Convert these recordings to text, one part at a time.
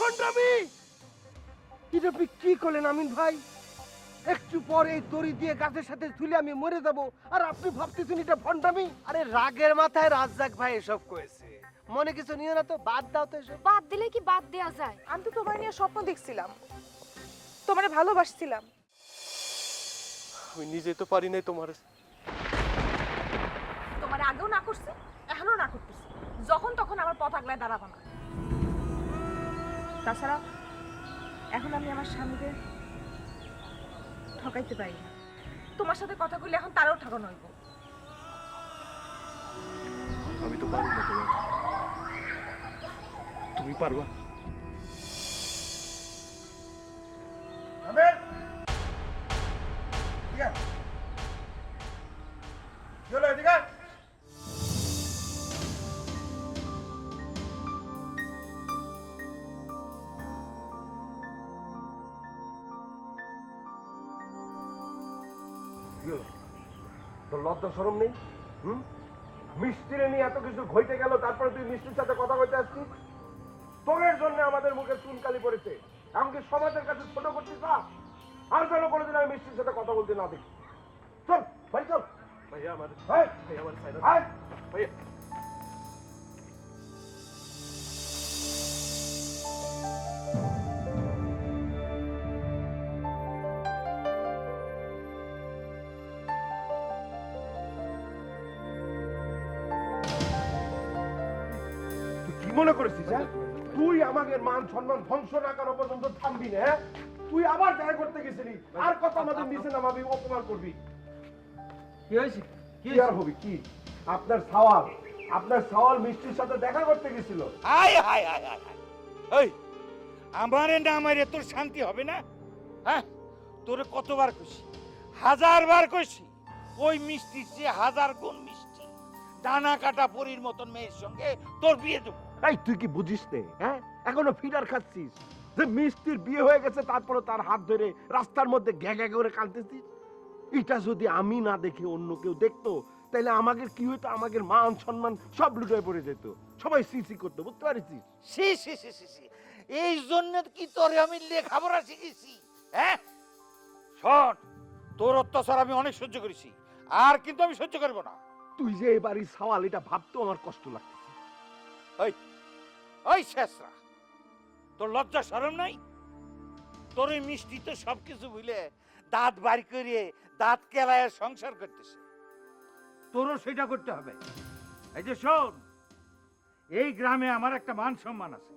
ভণ্ডামি এটা আপনি কি করলেন আমিন ভাই? একটু পরে এই দড়ি দিয়ে গাছের সাথে ঝুলে আমি মরে যাব। আর আপনি ভাবতেছেন এটা ভণ্ডামি আরে রাগের মাথায় রাজ্জাক ভাই এসব করেছে। মনে কিছু নিও না তো বাদ দাও তো এসব। বাদ দিলে কি বাদ দেয়া যায়? আমি তো তোমার নিয়ে স্বপ্ন দেখছিলাম। তোমারে ভালোবাসছিলাম। আমি নিজে তো পারি নাই তোমার। তোমার আগেও না করছি এখনও না করতেছি। যখন তখন আমার পথ আগলায় দাঁড়াবো না। তাছাড়া এখন আমি আমার স্বামীকে ঠকাইতে পারি না। তোমার সাথে কথা কইলে এখন তারাও ঠকানো হইব। আমি তো পারব তুমি পারবা? সরম নেই? হুম? মিষ্টিরে নিয়ে এত কিছু ঘইতে গেল তারপরে তুই মিষ্টির সাথে কথা কইতে আসছিস? তোরের জন্য আমাদের মুখে চুনকালি পড়েছে। এমনকি সমাজের কাছে ছোট করছিস না? আর যেন কোনোদিন আমি মিষ্টির সাথে কথা বলতে না দেখি। চল ভাই চল। ভাইয়া আমার ভাইয়া আমার ভাইয়া। করেছিস হ্যাঁ? তুই আমাকে মান সম্মান ধ্বংস না করা পর্যন্ত থামবি না হ্যাঁ? তুই আবার দেখা করতে গেছিলি। আর কত আমাদের নিচে নামাবি অপমান করবি। কি হয়েছে? কি আর হবি কি? আপনার সওয়াল আপনার সওয়াল মিষ্টির সাথে দেখা করতে গেছিল। হাই হাই হাই হাই হাই। এই আমারে না আমারে তোর শান্তি হবে না? হ্যাঁ? তোরে কতবার খুশি হাজার বার খুশি ওই মিষ্টি যে হাজার গুণ মিষ্টি। ডানা কাটা পরীর মতন মেয়ের সঙ্গে তোর বিয়ে দেবো। এই তুই কি বুঝিস নে হ্যাঁ? এখনও ফিডার খাচ্ছিস? যে মিষ্টির বিয়ে হয়ে গেছে তারপরে তার হাত ধরে রাস্তার মধ্যে গ্যা গ্যা করে কাঁদতেছিস? এটা যদি আমি না দেখে অন্য কেউ দেখতো তাহলে আমাদের কি হইতো? আমাদের মান সম্মান সব লুটে পড়ে যেত। সবাই সিসি করতো বুঝতে পারিস সি সি সি সি সি। এই জন্য কি তোরে আমি লেখাপড়া শিখেছি হ্যাঁ? শোন তোর অত্যাচার আমি অনেক সহ্য করেছি আর কিন্তু আমি সহ্য করব না। তুই যে এই বাড়ির সওয়াল এটা ভাবতেও আমার কষ্ট লাগতেছে। ওই শেষরা, তোর লজ্জা সরম নাই? তোর ওই মিষ্টি তো সবকিছু ভুলে দাঁত বাড়ি করিয়ে দাঁত কেলায় সংসার করতেছে। তোরও সেটা করতে হবে। এই যে শোন, এই গ্রামে আমার একটা মান সম্মান আছে।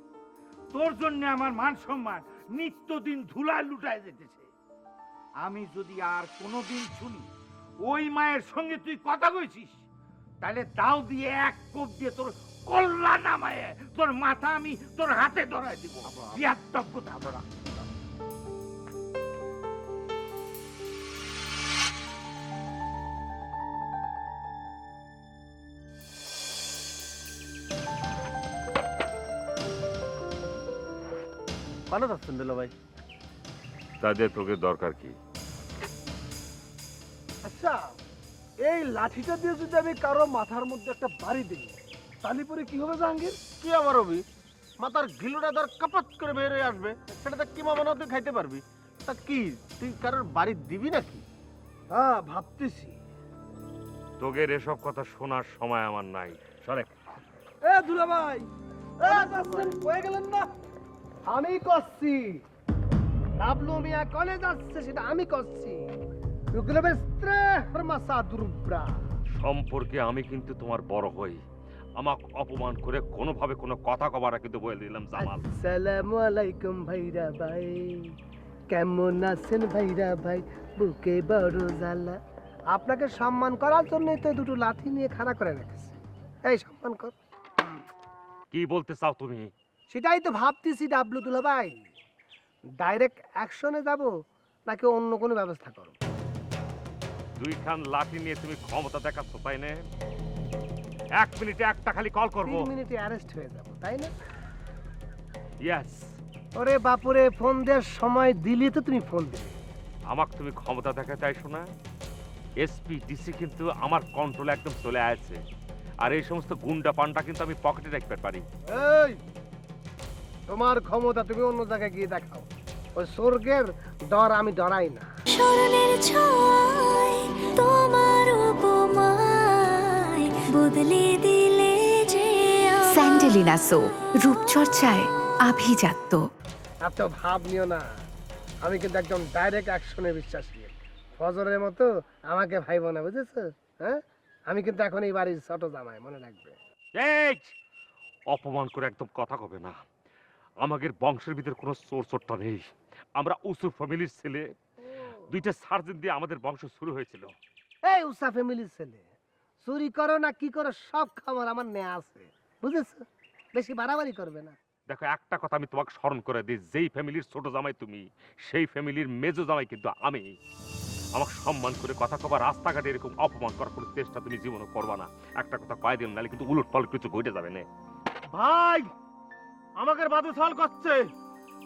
তোর জন্য আমার মান সম্মান নিত্যদিন ধুলায় লুটায় যেতেছে। আমি যদি আর কোনোদিন শুনি ওই মায়ের সঙ্গে তুই কথা কইছিস তাহলে দাও দিয়ে এক কোপ দিয়ে তোর কল্লা নামায় তোর মাথা আমি তোর হাতে ধরাই দিব। বিয়াত্তজ্ঞতা ধরা ভালো যাচ্ছেন দুলা ভাই। তাদের তোকে দরকার কি? আচ্ছা। এই লাঠিটা দিয়ে যদি আমি কারও মাথার মধ্যে একটা বাড়ি দিই তাহলে পরে কি হবে জাহাঙ্গীর? কি আমার হবি? মাথার ঘিলুটা ধর কাপাত করে বের হয়ে আসবে। সেটা তো কিমা বানাও তুই খাইতে পারবি। তা কি তুই কারোর বাড়ি দিবি নাকি? হ্যাঁ ভাবতেছি। তোগের এসব কথা শোনার সময় আমার নাই। সরে এ দুলা ভাই এ যাচ্ছেন কয়ে গেলেন না? আমি করছি। ডাবলু মিয়া কলেজ আসছে সেটা আমি করছি। সম্পর্কে আমি কিন্তু তোমার বড় হই। আমাকে অপমান করে কোনোভাবে কোনো কথা কবার কিন্তু বলে দিলাম জামাল। আসসালামু আলাইকুম ভাইরা ভাই। কেমন আছেন ভাইরা ভাই? বুকে বড় জ্বালা। আপনাকে সম্মান করার জন্যই তো দুটো লাঠি নিয়ে খাড়া করে রেখেছে। এই সম্মান কর। কি বলতে চাও তুমি? সেটাই তো ভাবতেছি ডাবলু দুলা ভাই ডাইরেক্ট অ্যাকশনে যাব নাকি অন্য কোনো ব্যবস্থা করো দুইখান লাঠি নিয়ে তুমি ক্ষমতা দেখাচ্ছ তাই না? এক মিনিটে একটা খালি কল করব। তিন মিনিটে অ্যারেস্ট হয়ে যাব তাই না? ইয়েস ওরে বাপুরে ফোন দেওয়ার সময় দিলি তো তুমি ফোন দিলে। আমাকে তুমি ক্ষমতা দেখা চাইছো না? এসপি ডিসি কিন্তু আমার কন্ট্রোলে একদম চলে আছে আর এই সমস্ত গুন্ডা পান্ডা কিন্তু আমি পকেটে রাখতে পারি। এই তোমার ক্ষমতা তুমি অন্য জায়গায় গিয়ে দেখাও। ওই স্বর্গের ডর আমি ডরাই না। স্মরণের ছয় তোমার উপমায় বদলে দিলে যে স্যান্ডেলিনা সো রূপচর্চায় আভিজাত্য। এত ভাব নিও না। আমি কিন্তু একদম ডাইরেক্ট অ্যাকশনে বিশ্বাসী। ফজরের মতো আমাকে ভাইব না বুঝেছ? হ্যাঁ? আমি কিন্তু এখন এই বাড়ির ছোট জামাই মনে রাখবে। এই অপমান করে একদম কথা কবে না। আমাদের বংশের ভিতরে কোনো চোর চোরটা নেই। আমরা উসু ফ্যামিলির ছেলে। দুইটা সার্জেন দিয়ে আমাদের বংশ শুরু হয়েছিল। এই উষা ফ্যামিলির ছেলে চুরি করো না কি করো সব খাবার আমার নেয়া আছে। বুঝেছ? বেশি বাড়াবাড়ি করবে না। দেখো একটা কথা আমি তোমাকে স্মরণ করে দিই যেই ফ্যামিলির ছোট জামাই তুমি সেই ফ্যামিলির মেজো জামাই কিন্তু আমি। আমাকে সম্মান করে কথা কবা রাস্তাঘাটে এরকম অপমান করার কোনো চেষ্টা তুমি জীবনে করবা না। একটা কথা কয়ে দিন নাহলে কিন্তু উলট পালট কিছু ঘটে যাবে না। ভাই আমাকে বাদে সওয়াল করছে।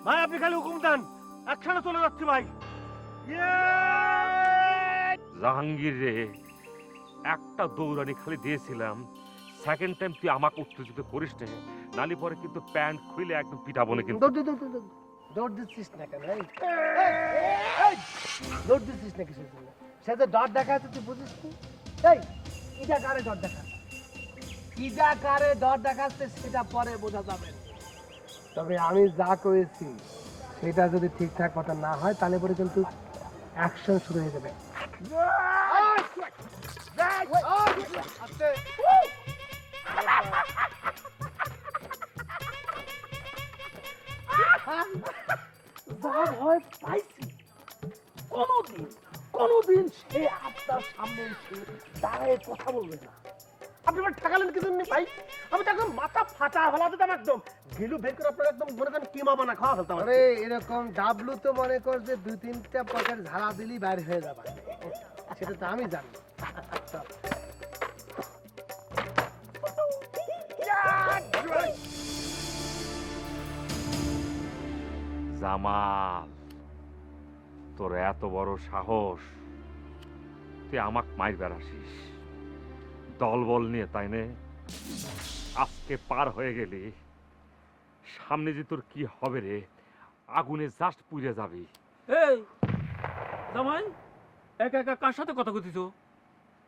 ভাই আপনি খালি হুকুম দেন একসাথে চলে যাচ্ছি ভাই। জাহাঙ্গীর রে একটা দৌড়ানি খালি দিয়েছিলাম। সেকেন্ড টাইম তুই আমাকে উত্তেজিত করিস না, নালি পরে কিন্তু প্যান্ট খুলে একদম পিটাবো না কিন্তু। সে দেখা তুই কারে কারে দেখাচ্ছে সেটা পরে বোঝা যাবে। তবে আমি যা করেছি, সেটা যদি ঠিকঠাক কথা না হয়, তাহলে পরে কিন্তু অ্যাকশন শুরু হয়ে যাবে। কোনোদিন কোনোদিন সে আপনার সামনে এসে দাঁড়ায় কথা বলবে না। আপনি আমার ঠেকালেন কি জন্য ভাই? আমি তো একদম মাথা ফাটা ফেলা দিতাম একদম। গিলু বের করে আপনার একদম মনে করেন কিমা বানা খাওয়া ফেলতাম আরে এরকম ডাবলু তো মনে কর যে দুই তিনটা পকেট ঝাড়া দিলেই বাইরে হয়ে যাবে। সেটা তো আমি জানি। জামাল তোর এত বড় সাহস। তুই আমাক মাইর বেড়াসিস। দলবল নিয়ে তাই নে? আজকে পার হয়ে গেলি। সামনে যে তোর কি হবে রে? আগুনে জাস্ট পুড়ে যাবি। এই জামাই একা একা কার সাথে কথা কইতিছো?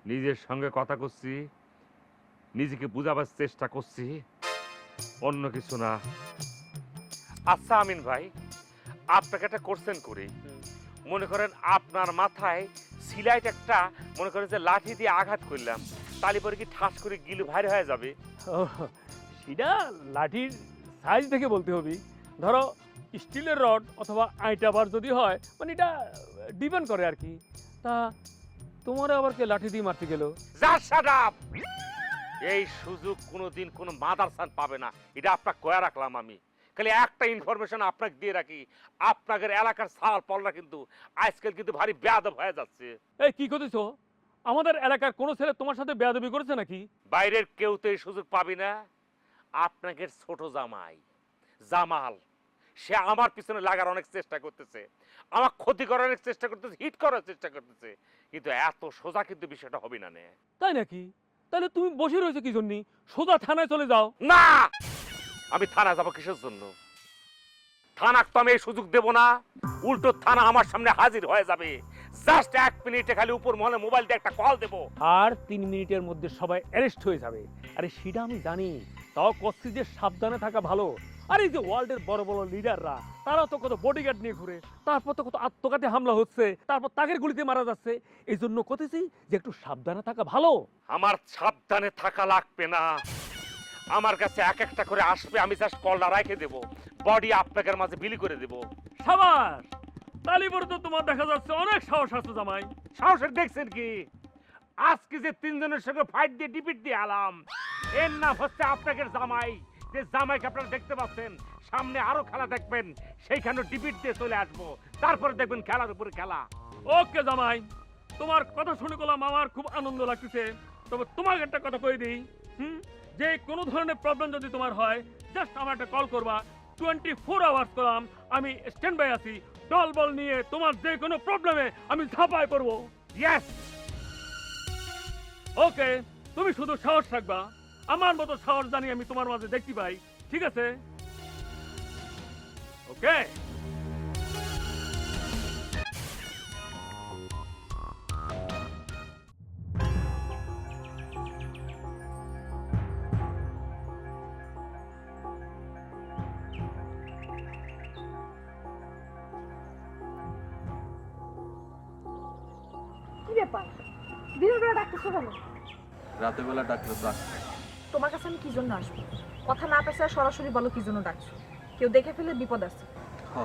নিজের সঙ্গে কথা করছি নিজেকে বুঝাবার চেষ্টা করছি অন্য কিছু না। আচ্ছা আমিন ভাই আপনাকে একটা করছেন করি। মনে করেন আপনার মাথায় সিলাইট একটা মনে করেন যে লাঠি দিয়ে আঘাত করলাম তালি পরে কি ঠাস করে গিলু ভারী হয়ে যাবে? সেটা লাঠির সাইজ দেখে বলতে হবে। ধরো স্টিলের রড অথবা আইটা বার যদি হয় মানে এটা ডিপেন্ড করে আর কি। তা তোমার আবার কে লাঠি দিয়ে মারতে গেল! এই সুযোগ কোনোদিন কোনো মাদারসান পাবে না। এটা আপনাকে কয়ে রাখলাম আমি। খালি একটা ইনফরমেশন আপনাকে দিয়ে রাখি। আপনাদের এলাকার সাল পলরা কিন্তু আজকাল কিন্তু ভারী বেয়াদব হয়ে যাচ্ছে। এই কি করতেছো? আমাদের এলাকার কোনো ছেলে তোমার সাথে বেয়াদবি করেছে নাকি? বাইরের কেউ তো এই সুযোগ পাবি না। আপনাকে ছোট জামাই জামাল। সে আমার পিছনে লাগার অনেক চেষ্টা করতেছে আমার ক্ষতি করার অনেক চেষ্টা করতেছে হিট করার চেষ্টা করতেছে কিন্তু এত সোজা কিন্তু বিষয়টা হবে না নে। তাই নাকি? তাহলে তুমি বসে রয়েছো কি জন্য? সোজা থানায় চলে যাও। না! আমি থানা যাব কিসের জন্য? থানাক তো আমি এই সুযোগ দেব না। উল্টো থানা আমার সামনে হাজির হয়ে যাবে। জাস্ট এক মিনিটে খালি উপর মহলে মোবাইল দিয়ে একটা কল দেবো। আর তিন মিনিটের মধ্যে সবাই অ্যারেস্ট হয়ে যাবে। আরে সেটা আমি জানি। তাও করছি যে সাবধানে থাকা ভালো। আর এই যে ওয়ার্ল্ডের বড় বড় লিডাররা তারা তো কত বডিগার্ড নিয়ে ঘুরে তারপর তো কত আত্মঘাতী হামলা হচ্ছে তারপর তাগের গুলিতে মারা যাচ্ছে। এই জন্য কতেছি যে একটু সাবধানে থাকা ভালো। আমার সাবধানে থাকা লাগবে না। আমার কাছে এক একটা করে আসবে আমি জাস্ট কলটা রেখে দেব। বডি আপনাদের মাঝে বিলি করে দেব। সাবাস! তালিবর তো তোমার দেখা যাচ্ছে অনেক সাহস আছে জামাই। সাহসের দেখছেন কি? আজকে যে তিনজনের সঙ্গে ফাইট দিয়ে ডিপিট দিয়ে আলাম এর নাম হচ্ছে আপনাদের জামাই। যে জামাইকে আপনারা দেখতে পাচ্ছেন সামনে আরও খেলা দেখবেন সেইখানে ডিপিট দিয়ে চলে আসব। তারপরে দেখবেন খেলার উপরে খেলা। ওকে জামাই তোমার কথা শুনে করলাম আমার খুব আনন্দ লাগতেছে। তবে তোমাকে একটা কথা কই দিই হুম? যে কোনো ধরনের প্রবলেম যদি তোমার হয় জাস্ট আমার একটা কল করবা। টোয়েন্টি ফোর আওয়ার্স করলাম আমি স্ট্যান্ড বাই আছি। দল বল নিয়ে তোমার যে কোনো প্রবলেমে আমি ঝাঁপায় পড়ব। ইয়েস ওকে তুমি শুধু সাহস রাখবা। আমার মতো সাহস জানি আমি তোমার মাঝে দেখতে পাই। ঠিক আছে? ওকে? ব্যাপার? দিনের বেলা ডাকতেছো কেন? রাতের বেলা ডাকলে জন্য আসব। কথা না পেছে সরাসরি বলো কি জন্য ডাকছো? কেউ দেখে ফেলে বিপদ আছে। হ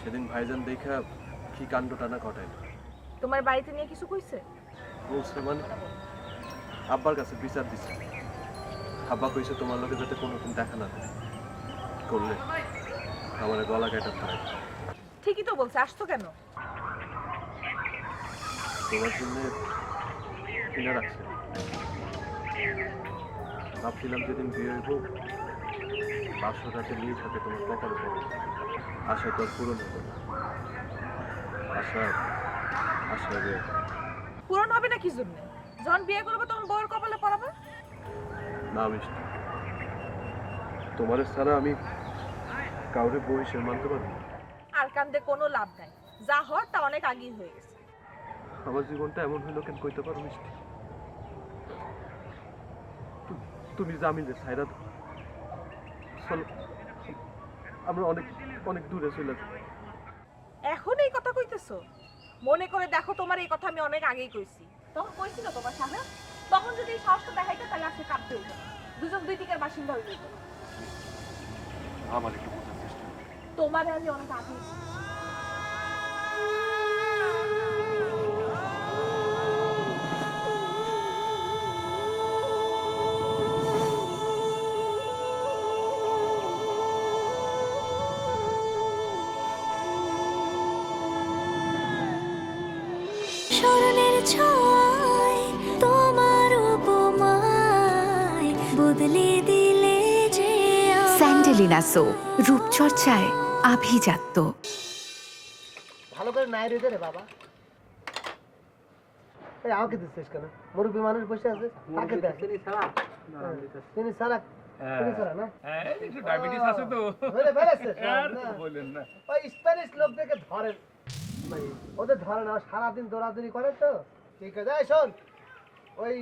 সেদিন ভাইজান দেখা কি কাণ্ড টানা ঘটায় তোমার বাড়িতে নিয়ে কিছু কইছে? বলছে মানে? আব্বার কাছে বিচার দিছে। আব্বা কইছে তোমার লোকে যাতে কোনোদিন দেখা না দেয় করলে আমার গলা কেটে ধরে ঠিকই তো বলছে আসছো কেন? তোমার জন্য কিনে রাখছে। ভাবছিলাম যেদিন বিয়ে হইব পাঁচশো টাকা নিয়ে থাকে তোমার কপালে পড়বে আশা তো আর পূরণ না। আশা আশা যে পূরণ হবে না কি জন্য? যখন বিয়ে করবে তখন বউয়ের কপালে পড়াবে? না মিষ্টি। তোমার ছাড়া আমি কাউরে বউ হিসেবে মানতে পারব না। আর কান্দে কোনো লাভ নাই। যা হওয়ার তা অনেক আগেই হয়ে গেছে। আমার জীবনটা এমন হলো কেন কইতে পারো মিষ্টি তু- তুমি জামিনের ছাইরা। চলো। আমরা অনেক অনেক দূরে চলে যাই। এখন এই কথা কইতেছো? মনে করে দেখো তোমার এই কথা আমি অনেক আগেই কইছি। তখন কইছিল তোমার সামনে তখন যদি এই সাহসটা দেখাইতে তাহলে আজকে কাঁদতে হইতো দুজন দুই দিকের বাসিন্দা যেত আমার একটু বোঝার চেষ্টা তোমার আমি অনেক আগে ছয় তোমার উপমায় বদলে দিলে যে স্যান্ডেলিনা সো রূপচর্চায় আভিজাত্য। ভালো করে নাই রেখে রে বাবা। এই আমাকে দিচ্ছিস কেন? মুরব্বী মানুষ বসে আছে তাকে দেখ। তিনি ডায়াবেটিস আছে তো। না। ওই স্প্যানিশ লোকদেরকে ধরেন ভাই, ওদের ধরে না সারাদিন দৌড়াদৌড়ি করে তো। ঠিক আছে? শোন ওই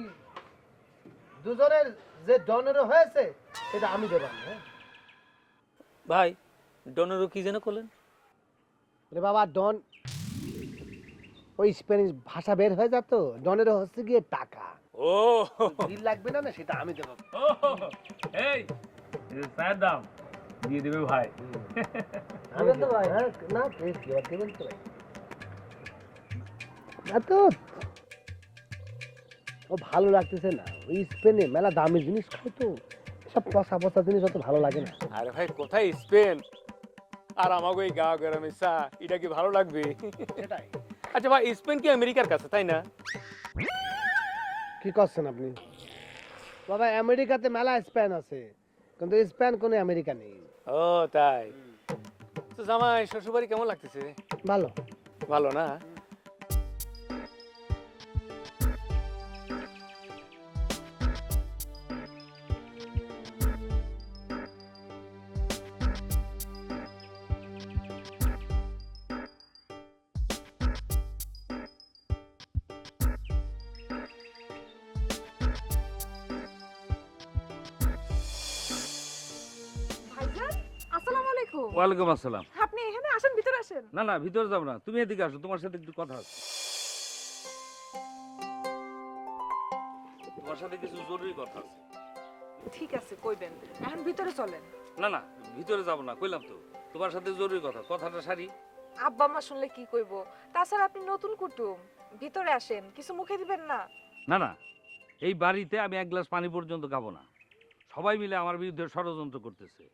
দুজনের যে ডনেরও হয়েছে সেটা আমি দেবাম হ্যাঁ? ভাই ডনেরও কি যেন করলেন? রে বাবা ডন ওই স্প্যানিশ ভাষা বের হয়ে যেত ডনেরও হচ্ছে গিয়ে টাকা। ও। বিল লাগবে না না সেটা আমি দেবো। এই দাম দিয়ে দিবে ভাই। আমি তো ভাই হ্যাঁ? না প্লিজ দেবেন দেবেন তো। ভাই না তো ও ভালো লাগতেছে না। ওই স্পেনে মেলা দামি জিনিস খায় তো। সব পচা পচা জিনিস অত ভালো লাগে না। আরে ভাই কোথায় স্পেন? আর আমাকে এই গা গ্রামে চা এটা কি ভালো লাগবে? সেটাই। আচ্ছা ভাই স্পেন কি আমেরিকার কাছে তাই না? কি করছেন আপনি? বাবা আমেরিকাতে মেলা স্পেন আছে। কিন্তু স্পেন কোনো আমেরিকা নেই। ও তাই। তো জামাই শ্বশুরবাড়ি কেমন লাগতেছে? ভালো। ভালো না? ওয়ালাইকুম আসসালাম। আপনি এখানে আসেন ভিতরে আসেন। না না ভিতরে যাব না। তুমি এদিকে আসো তোমার সাথে একটু কথা আছে। তোমার সাথে কিছু জরুরি কথা আছে। ঠিক আছে কইবেন। এখন ভিতরে চলেন। না না ভিতরে যাব না কইলাম তো। তোমার সাথে জরুরি কথা কথাটা সারি। আব্বা মা শুনলে কি কইব? তাছাড়া আপনি নতুন কুটুম। ভিতরে আসেন কিছু মুখে দিবেন না। না না এই বাড়িতে আমি এক গ্লাস পানি পর্যন্ত খাব না। সবাই মিলে আমার বিরুদ্ধে ষড়যন্ত্র করতেছে।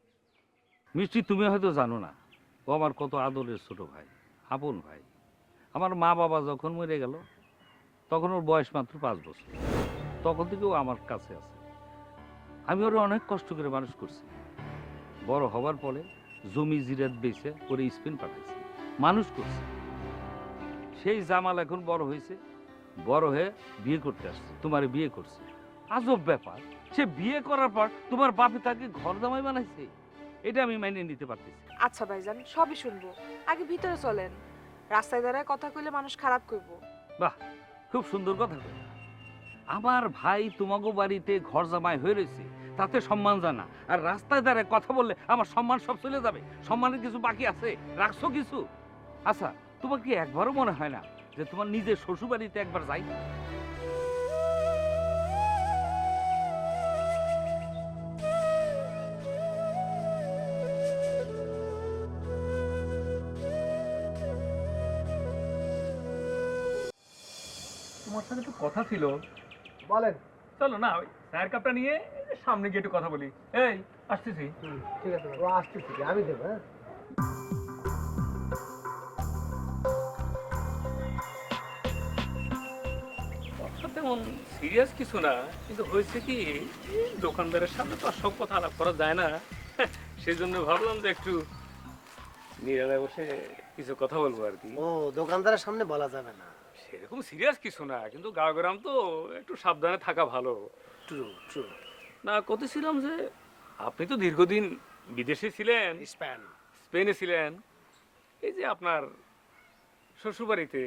মিষ্টি তুমি হয়তো জানো না। ও আমার কত আদরের ছোট ভাই, আপন ভাই। আমার মা বাবা যখন মরে গেল, তখন ওর বয়স মাত্র পাঁচ বছর। তখন থেকে ও আমার কাছে আছে। আমি ওর অনেক কষ্ট করে মানুষ করছি। বড় হবার পরে জমি জিরাত বেচে ওরে স্পেন পাঠাইছি। মানুষ করছে। সেই জামাল এখন বড় হয়েছে। বড় হয়ে বিয়ে করতে আসছে। তোমার বিয়ে করছে। আজব ব্যাপার। সে বিয়ে করার পর তোমার বাপে তাকে ঘর জামাই বানাইছে? এটা আমি মাইনে নিতে পারতেছি। আচ্ছা ভাইজান সবই শুনব। আগে ভিতরে চলেন। রাস্তায় দাঁড়ায় কথা কইলে মানুষ খারাপ কইবো। বাহ খুব সুন্দর কথা কইলা। আমার ভাই তোমাগো বাড়িতে ঘর জামাই হয়ে রয়েছে তাতে সম্মান জানা। আর রাস্তায় দাঁড়ায় কথা বললে আমার সম্মান সব চলে যাবে। সম্মানের কিছু বাকি আছে রাখছো কিছু? আচ্ছা তোমার কি একবারও মনে হয় না যে তোমার নিজের শ্বশুর বাড়িতে একবার যাই? কথা ছিল। বলেন। চলো না ওই চায়ের কাপটা নিয়ে সামনে গিয়ে একটু কথা বলি। এই আসতেছি। ঠিক আছে ও আসতেছি আমি দেবো হ্যাঁ? তেমন সিরিয়াস কিছু না কিন্তু হয়েছে কি দোকানদারের সামনে তো আর সব কথা আলাপ করা যায় না। সেই জন্য ভাবলাম যে একটু নিরালায় বসে কিছু কথা বলব আর কি। ও দোকানদারের সামনে বলা যাবে না। সেরকম সিরিয়াস কিছু না কিন্তু গাঁও গ্রাম তো একটু সাবধানে থাকা ভালো। ট্রু ট্রু না কতছিলাম যে আপনি তো দীর্ঘদিন বিদেশে ছিলেন। স্পেন স্পেনে ছিলেন। এই যে আপনার শ্বশুরবাড়িতে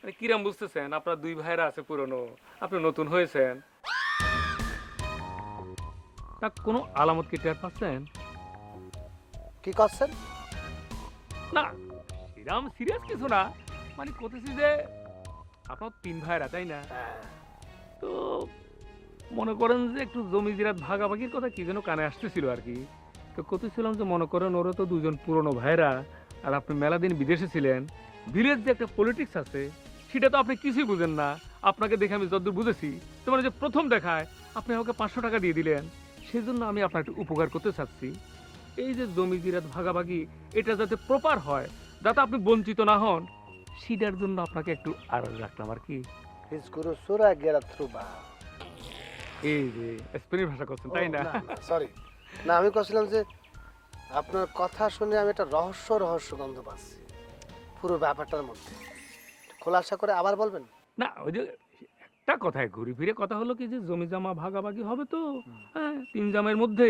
মানে কিরাম বুঝতেছেন আপনার দুই ভাইরা আছে পুরনো আপনি নতুন হয়েছেন। তা কোনো আলামত কি টের পাচ্ছেন? কি করছেন? না সেরাম সিরিয়াস কিছু না। মানে করতেছি যে আপনার তিন ভাইরা তাই না? তো মনে করেন যে একটু জমি জিরাত ভাগাভাগির কথা কি যেন কানে আসতেছিল আর কি। তো করতেছিলাম যে মনে করেন ওরা তো দুজন পুরনো ভাইরা আর আপনি মেলা দিন বিদেশে ছিলেন। ভিলেজ যে একটা পলিটিক্স আছে সেটা তো আপনি কিছুই বুঝেন না। আপনাকে দেখে আমি যতদূর বুঝেছি। তোমার যে প্রথম দেখায় আপনি আমাকে পাঁচশো টাকা দিয়ে দিলেন। সেই জন্য আমি আপনার একটু উপকার করতে চাচ্ছি। এই যে জমি জিরাত ভাগাভাগি এটা যাতে প্রপার হয় যাতে আপনি বঞ্চিত না হন সেটার জন্য আপনাকে একটু আড়াল রাখলাম আর কি। হিজ গুরু সুরা গেরা এই যে স্পেনের ভাষা করছেন তাই না? সরি না আমি কছিলাম যে আপনার কথা শুনে আমি একটা রহস্য রহস্য গন্ধ পাচ্ছি পুরো ব্যাপারটার মধ্যে। খোলাসা করে আবার বলবেন? না ওই যে একটা কথায় ঘুরে ফিরে কথা হলো কি যে জমি জমা ভাগাভাগি হবে তো। হ্যাঁ তিন জামের মধ্যে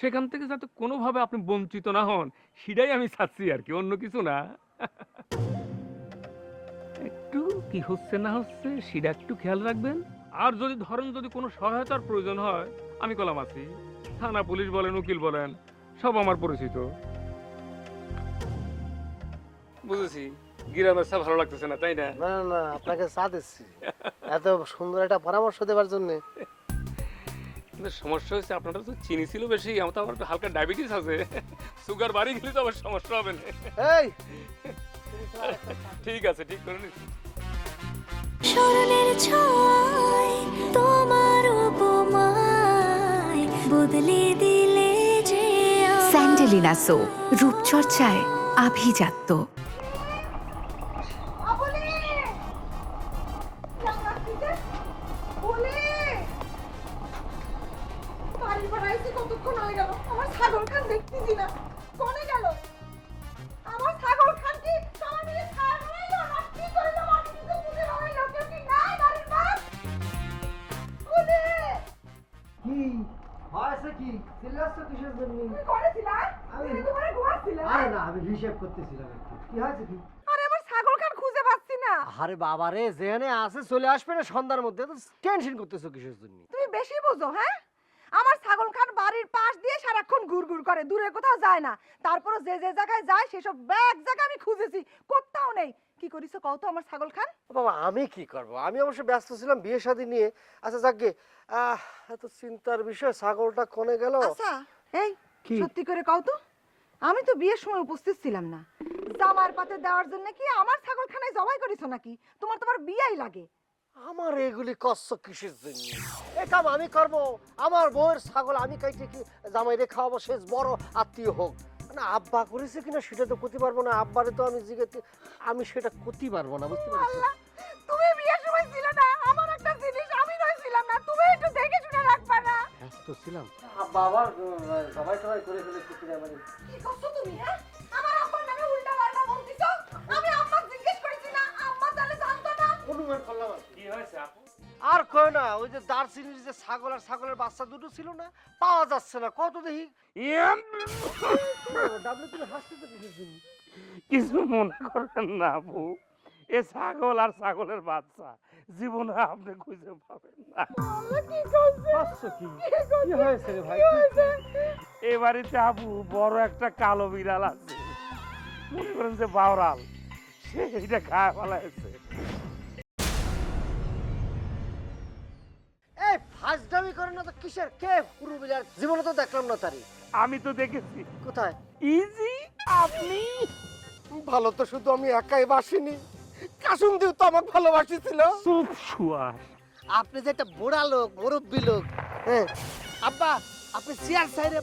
সেখান থেকে যাতে কোনোভাবে আপনি বঞ্চিত না হন সেটাই আমি চাচ্ছি আর কি অন্য কিছু না। একটু কি হচ্ছে না হচ্ছে সেটা একটু খেয়াল রাখবেন। আর যদি ধরেন যদি কোনো সহায়তার প্রয়োজন হয় আমি কলাম আছি। থানা পুলিশ বলেন উকিল বলেন সব আমার পরিচিত। বুঝেছি গ্রামের সব ভালো লাগতেছে না তাই না? না না না আপনাকে চা দিচ্ছি। এত সুন্দর একটা পরামর্শ দেওয়ার জন্য। কিন্তু সমস্যা হচ্ছে আপনারা তো চিনি ছিল বেশি আমার তো আবার একটু হালকা ডায়াবেটিস আছে। সুগার বাড়ি গেলে তো আবার সমস্যা হবে না। এই ঠিক আছে ঠিক করে নিচ্ছি স্মরণের ছয় তোমার উপমায় বদলে দিলে যে। স্যান্ডেলিনা সো রূপচর্চায় আভিজাত্য চিল্লাচ্ছ কিসের জন্য? তুমি করেছিলা? আমি- তোমারে ঘুমাচ্ছিলে। আরে না আমি হিসেব করতেছিলাম একটু। কি হয়েছে কি? আরে আমার ছাগল খান খুঁজে পাচ্ছি না। আরে বাবা রে যেখানে আছে চলে আসবে না সন্ধ্যার মধ্যে তো টেনশন করতেছো কিসের জন্য? তুমি বেশি বোঝো হ্যাঁ? আমার ছাগল খান বাড়ির পাশ দিয়ে সারাক্ষণ ঘুরঘুর করে দূরে কোথাও যায় না। তারপরে যে যে জায়গায় যায় সেসব ব্যাগ জায়গা আমি খুঁজেছি কোথাও নেই। কি করিছো কও তো আমার ছাগল খান। বাবা আমি কি করব? আমি অবশ্য ব্যস্ত ছিলাম বিয়ে শাদী নিয়ে। আচ্ছা যাকে আহ এত চিন্তার বিষয় ছাগলটা কোনে গেল? আচ্ছা এই কি? সত্যি করে কও তো। আমি তো বিয়ের সময় উপস্থিত ছিলাম না। জামার পাতে দেওয়ার জন্য কি আমার ছাগলখানায় জবাই করেছ নাকি? তোমার তোমার বিয়াই লাগে। আমার এগুলি কষ্ট কিসের জন্য? এ কাম আমি করব। আমার বউয়ের ছাগল আমি কাইতে কি জামাই রে খাওয়াবো? শেষ বড় আত্মীয় হোক। না আব্বা করেছে কিনা সেটা তো করতে পারব না। আব্বারে তো আমি জিজ্ঞেস আমি সেটা করতে পারব না বুঝতে পারছ আল্লাহ তুমি বিয়ের সময় ছিলে না আমার একটা জিনিস আমি নইছিলাম না তুমি একটু দেখে শুনে রাখবা না। ব্যস্ত ছিলাম। আব্বা আবার সবাই সবাই করে ফেলে করতে পারি কি করছ তুমি হ্যাঁ? আমার আব্বার নামে উল্টা পাল্টা বলতিছো? আমি আম্মা জিজ্ঞেস করেছি না আম্মা তাহলে জানতো না। অনুমান করলাম। কি হয়েছে আপু? আর কয় না ওই যে দার্সিনির যে ছাগল আর ছাগলের বাচ্চা দুটো ছিল না পাওয়া যাচ্ছে না। কত দেখি? ডাবলু তুমি হাসতে? কিছু? মনে করেন না আপু এ ছাগল আর ছাগলের বাচ্চা জীবনে আপনি খুঁজে পাবেন না। হয়েছে হয়েছে? এ বাড়িতে আপু বড় একটা কালো বিড়াল আছে। মনে করেন যে বাওরাল সে এইটা খায় ফেলাইছে। ফাজদামি করে না তো কিসের? কে পুরো বিলার জীবনে তো দেখলাম না তারি আমি তো দেখেছি। কোথায়? ইজি আপনি? ভালো তো শুধু আমি একাই বাসিনি। কাসুম দিও তো আমাকে ভালোবাসিছিল চুপ শুয়ার। আপনি যে একটা বুড়া লোক মুরব্বী লোক হ্যাঁ? আব্বা আপনি চেয়ার সাইডে